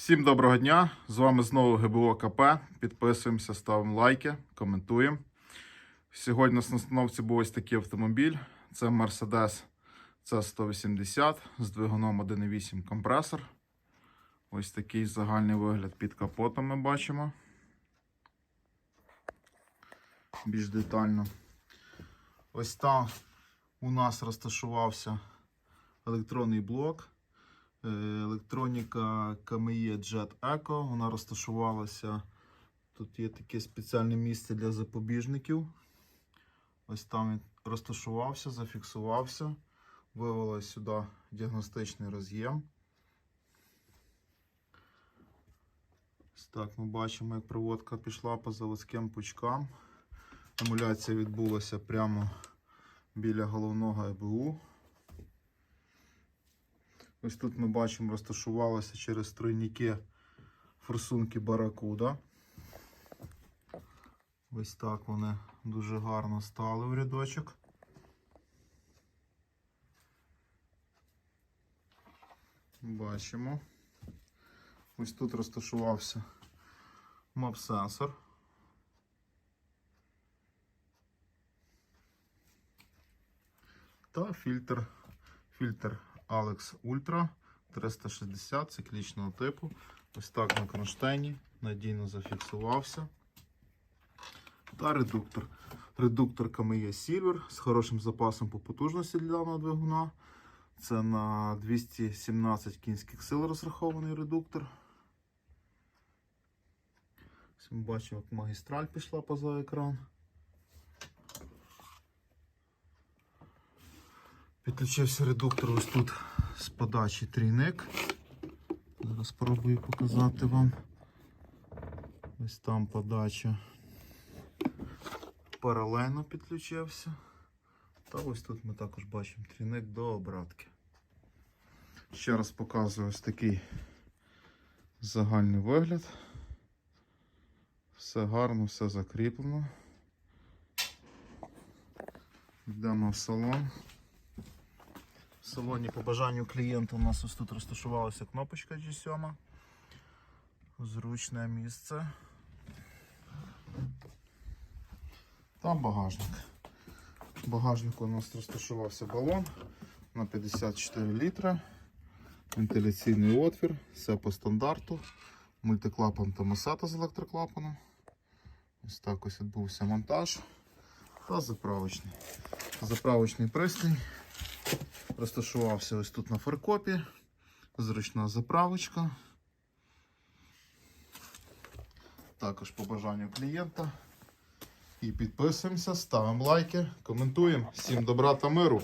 Всім доброго дня! З вами знову ГБО КП. Підписуємося, ставимо лайки, коментуємо. Сьогодні на установці був ось такий автомобіль. Це Mercedes C180 з двигуном 1.8 компресор. Ось такий загальний вигляд під капотом ми бачимо. Більш детально. Ось там у нас розташувався електронний блок. Е, Електроніка KME Jet Eco. Вона розташувалася. Тут є таке спеціальне місце для запобіжників. Ось там він розташувався, зафіксувався. Вивели сюди діагностичний роз'єм. Так ми бачимо, як проводка пішла по заводським пучкам. Емуляція відбулася прямо біля головного ЕБУ. Ось тут ми бачимо, розташувалися через тройники форсунки Баракуда. Ось так вони дуже гарно стали в рядочок. Бачимо. Ось тут розташувався мап-сенсор. Та фільтр, фільтр Alex Ultra 360 циклічного типу. Ось так на кронштейні надійно зафіксувався. Та редуктор. Редуктор KME Silver з хорошим запасом по потужності для даного двигуна. Це на 217 кінських сил розрахований редуктор. Ось Ми бачимо, як магістраль пішла поза екран. Підключився редуктор ось тут з подачі трійник. Зараз спробую показати вам. Ось там подача. Паралельно підключився. Та ось тут ми також бачимо трійник до обратки. Ще раз показую ось такий загальний вигляд. Все гарно, все закріплено. Йдемо в салон. Салоні по бажанню клієнта у нас ось тут розташувалася кнопочка G7. Зручне місце. Там багажник. В багажнику у нас розташувався балон на 54 літри. Вентиляційний отвір, все по стандарту. Мультиклапан томосата з електроклапаном. Ось так ось відбувся монтаж. Та заправочний. Заправочний пристрій. Розташувався ось тут на фаркопі. Зручна заправочка. Також по бажанню клієнта. І підписуємося, ставимо лайки, коментуємо. Всім добра та миру!